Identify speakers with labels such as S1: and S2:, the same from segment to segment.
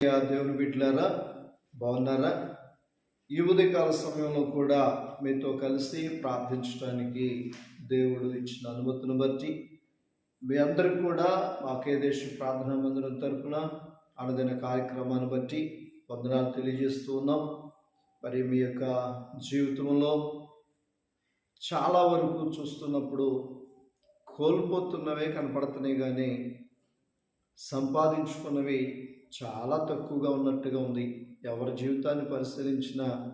S1: దేవుని బిడ్డలారా బాగున్నారా? ఈ ఉదయకాల సమయంలో కూడా మీతో కలిసి ప్రార్థించడానికి దేవుడు ఇచ్చిన అనుమతిని బట్టి మీ అందరికి కూడా మాకే దేశ ప్రార్థనా మందిరం తరపున అనుదిన కార్యక్రమాన్ని బట్టి వందనాలు తెలియజేస్తూ ఉన్నాం. మరి మీ యొక్క జీవితంలో చాలా వరకు చూస్తున్నప్పుడు కోల్పోతున్నవే కనపడుతున్నాయి కానీ సంపాదించుకున్నవి చాలా తక్కువగా ఉన్నట్టుగా ఉంది. ఎవరి జీవితాన్ని పరిశీలించినా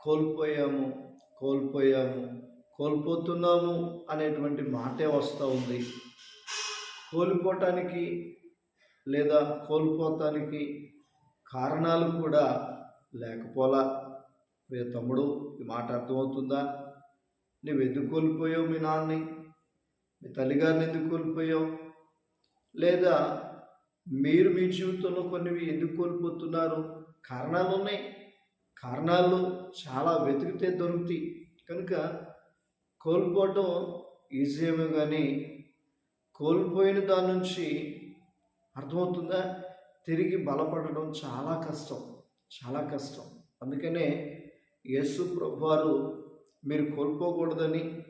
S1: కోల్పోయాము కోల్పోయాము కోల్పోతున్నాము అనేటువంటి మాటే వస్తూ ఉంది. కోల్పోవటానికి లేదా కోల్పోతానికి కారణాలు కూడా లేకపోలా. ప్రియ తమ్ముడు ఈ మాట అర్థమవుతుందా? నువ్వు ఎందుకు కోల్పోయావు మీ నాన్నని? మీ తల్లిగారిని ఎందుకు కోల్పోయావు? లేదా మీరు మీ జీవితంలో కొన్ని ఎందుకు కోల్పోతున్నారు? కారణాలు ఉన్నాయి. కారణాలు చాలా వెతికితే దొరుకుతాయి. కనుక కోల్పోవటం ఈజీ ఏమో కానీ కోల్పోయిన దాని నుంచి అర్థమవుతుందా? తిరిగి బలపడడం చాలా కష్టం. చాలా కష్టం. అందుకనే యేసు ప్రభువారు మీరు కోల్పోకూడదని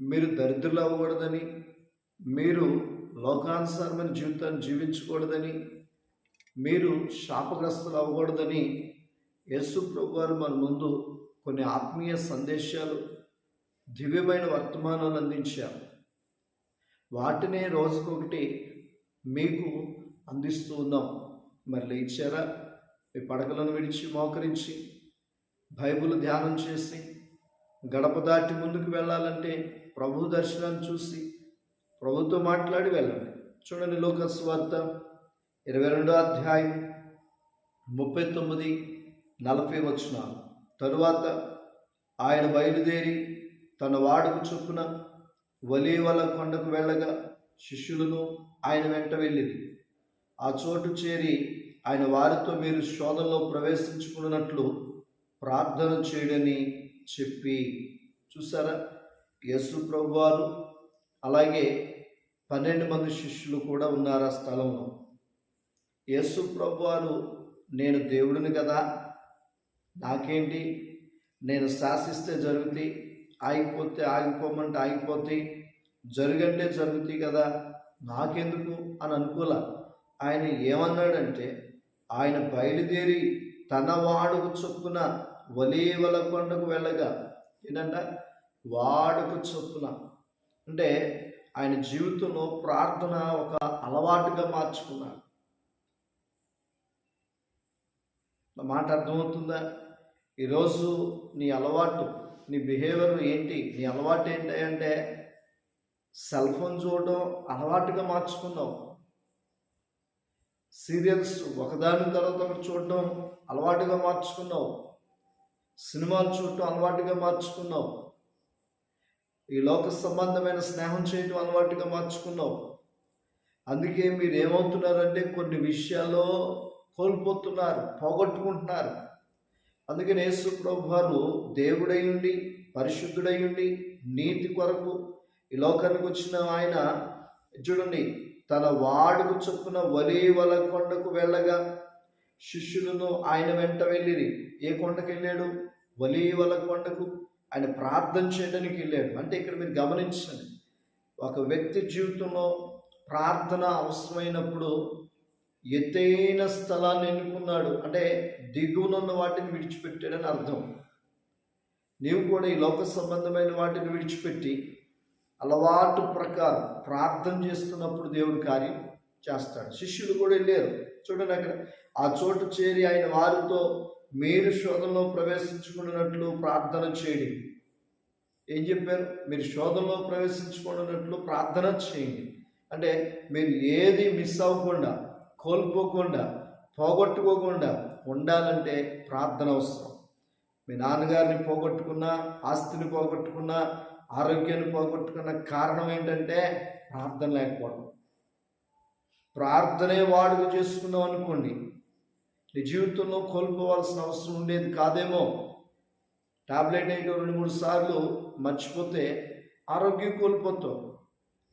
S1: మీరు దరిద్రులు అవ్వకూడదని మీరు లోకానుసారమైన జీవితాన్ని జీవించకూడదని మీరు శాపగ్రస్తులు అవ్వకూడదని యేసు ప్రభువారు మన ముందు కొన్ని ఆత్మీయ సందేశాలు దివ్యమైన వర్తమానాలు అందించారు. వాటినే రోజుకొకటి మీకు అందిస్తూ ఉన్నాం. మరి లేచారా? మీ పడకలను విడిచి మోకరించి బైబిల్ ధ్యానం చేసి గడప దాటి ముందుకు వెళ్ళాలంటే ప్రభు దర్శనాన్ని చూసి ప్రభుత్వం మాట్లాడి వెళ్ళండి. చూడండి లోకస్ వార్త ఇరవై రెండో అధ్యాయం ముప్పై తొమ్మిది నలభై వచ్చిన తరువాత ఆయన బయలుదేరి తన వాడుకు చొప్పున వలీవల కొండకు వెళ్ళగా శిష్యులను ఆయన వెంట వెళ్ళింది. ఆ చోటు చేరి ఆయన వారితో మీరు శోధనలో ప్రవేశించుకున్నట్లు ప్రార్థన చేయడని చెప్పి చూసారా? యేసు ప్రభు వారు అలాగే పన్నెండు మంది శిష్యులు కూడా ఉన్నారు ఆ స్థలంలో యేసు ప్రభు వారు నేను దేవుడిని కదా నాకేంటి? నేను శాసిస్తే జరుగుతాయి ఆగిపోతే ఆగిపోమంటే ఆగిపోతాయి జరుగంటే జరుగుతాయి కదా నాకెందుకు? అని అనుకోల. ఆయన ఏమన్నాడంటే ఆయన బయలుదేరి తన వాడుకు చొప్పున వలీవల కొండకు వెళ్ళగా. ఏంటంట? వాడుకు చొప్పున. అంటే ఆయన జీవితంలో ప్రార్థన ఒక అలవాటుగా మార్చుకున్నాడు. నా మాట అర్థమవుతుందా? ఈరోజు నీ అలవాటు నీ బిహేవియర్ ఏంటి? నీ అలవాటు ఏంటి అంటే సెల్ ఫోన్ చూడడం అలవాటుగా మార్చుకున్నావు. సీరియల్స్ ఒకదాని తర్వాత ఒకటి చూడడం అలవాటుగా మార్చుకున్నావు. సినిమాలు చూడటం అలవాటుగా మార్చుకున్నావు. ఈ లోక సంబంధమైన స్నేహం చేయడం అలవాటుగా మార్చుకున్నావు అందుకే మీరు ఏమవుతున్నారంటే కొన్ని విషయాల్లో కోల్పోతున్నారు పోగొట్టుకుంటున్నారు. అందుకని యేసు ప్రభు వారు దేవుడై ఉండి నీతి కొరకు ఈ లోకానికి వచ్చిన ఆయన చూడండి తన వాడుకు చొప్పున వలీవల కొండకు వెళ్ళగా శిష్యులను ఆయన వెంట వెళ్ళిరి. ఏ కొండకు వెళ్ళాడు వలీవల కొండకు. ఆయన ప్రార్థన చేయడానికి వెళ్ళాడు. అంటే ఇక్కడ మీరు గమనించండి ఒక వ్యక్తి జీవితంలో ప్రార్థన అవసరమైనప్పుడు ఎత్తైన స్థలాన్ని ఎన్నుకున్నాడు. అంటే దిగువనున్న వాటిని విడిచిపెట్టాడని అర్థం. నీవు కూడా ఈ లోక సంబంధమైన వాటిని విడిచిపెట్టి అలవాటు ప్రకారం ప్రార్థన చేస్తున్నప్పుడు దేవుడు కార్యం చేస్తాడు. శిష్యులు కూడా వెళ్ళారు. చూడండి అక్కడ ఆ చోటు చేరి ఆయన వారితో మీరు శోధనలో ప్రవేశించుకున్నట్లు ప్రార్థన చేయండి. ఏం చెప్పారు? మీరు శోధనలో ప్రవేశించుకున్నట్లు ప్రార్థన చేయండి. అంటే మీరు ఏది మిస్ అవ్వకుండా కోల్పోకుండా పోగొట్టుకోకుండా ఉండాలంటే ప్రార్థన అవసరం. మీ నాన్నగారిని పోగొట్టుకున్నా ఆస్తిని పోగొట్టుకున్నా ఆరోగ్యాన్ని పోగొట్టుకున్న కారణం ఏంటంటే ప్రార్థన లేకపోవడం. ప్రార్థనే వాడుక చేసుకున్నాం అనుకోండి నీ జీవితంలో కోల్పోవాల్సిన అవసరం ఉండేది కాదేమో. టాబ్లెట్ అయితే రెండు మూడు సార్లు మర్చిపోతే ఆరోగ్యం కోల్పోతావు.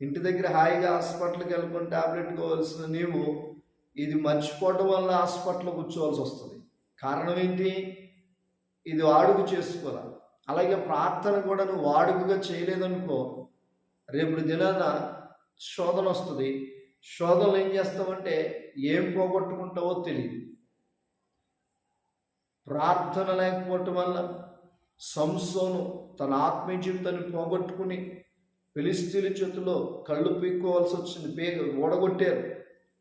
S1: ఇంటి దగ్గర హాయిగా హాస్పిటల్కి వెళ్ళకుండా టాబ్లెట్ కోవాల్సిన నీవు ఇది మర్చిపోవడం వల్ల హాస్పిటల్లో కూర్చోవాల్సి వస్తుంది. కారణం ఏంటి? ఇది వాడుక చేసుకోవాలి? అలాగే ప్రార్థన కూడా నువ్వు వాడుకగా చేయలేదనుకో రేపు దినాన శోధన వస్తుంది. శోధనలు ఏం చేస్తామంటే ఏం పోగొట్టుకుంటావో తెలియదు. ప్రార్థన లేకపోవటం వల్ల సంసోను తన ఆత్మీయ జీవితాన్ని పోగొట్టుకుని ఫిలిస్తీన్ల చేతిలో కళ్ళు పీక్కోవాల్సి వచ్చింది. పేగ ఓడగొట్టారు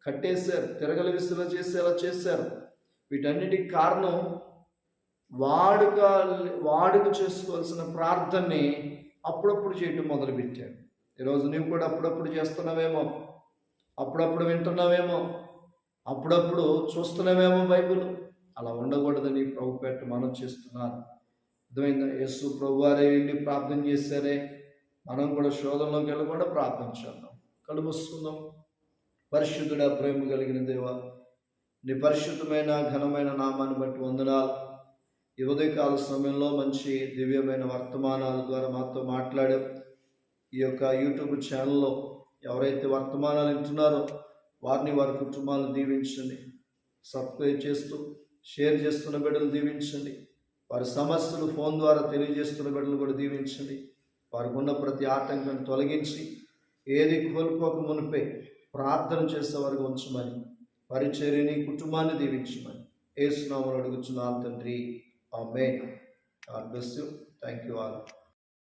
S1: కట్టేశారు తిరగల విసుల చేసేలా చేశారు. వీటన్నిటికి కారణం వాడుక వాడుక చేసుకోవాల్సిన ప్రార్థనని అప్పుడప్పుడు చేయటం మొదలుపెట్టాడు. ఈరోజు నువ్వు కూడా అప్పుడప్పుడు చేస్తున్నావేమో అప్పుడప్పుడు వింటున్నావేమో అప్పుడప్పుడు చూస్తున్నావేమో బైబిల్. అలా ఉండకూడదని ప్రభు పెట్ట మనం చేస్తున్నారు. అర్థమైందా? యేసు ప్రభు వారే వెళ్ళి ప్రార్థన చేశారే? మనం కూడా శోధంలోకి వెళ్ళి కూడా ప్రార్థన చేద్దాం. కలుపుస్తున్నాం పరిశుద్ధుడ ప్రేమ కలిగిన దేవ నీ పరిశుద్ధమైన ఘనమైన నామాన్ని బట్టి వందనాలు. ఈ ఉదయకాల సమయంలో మంచి దివ్యమైన వర్తమానాల ద్వారా మాతో మాట్లాడాం ఈ యొక్క యూట్యూబ్ ఛానల్లో ఎవరైతే వర్తమానాలు వింటున్నారో వారిని వారి కుటుంబాలను దీవించండి. సబ్స్క్రైబ్ చేస్తూ షేర్ చేస్తున్న బిడ్డలు దీవించండి. వారి సమస్యలు ఫోన్ ద్వారా తెలియజేస్తున్న బిడ్డలు కూడా దీవించండి. వారికి ఉన్న ప్రతి ఆటంకాన్ని తొలగించి ఏది కోల్పోక మునిపే ప్రార్థన చేసే వారికి ఉంచమని పరిచర్యని కుటుంబాన్ని దీవించమని ఏసునామలు అడుగుచున్నాను తండ్రి. ఆమె God bless you. Thank you all.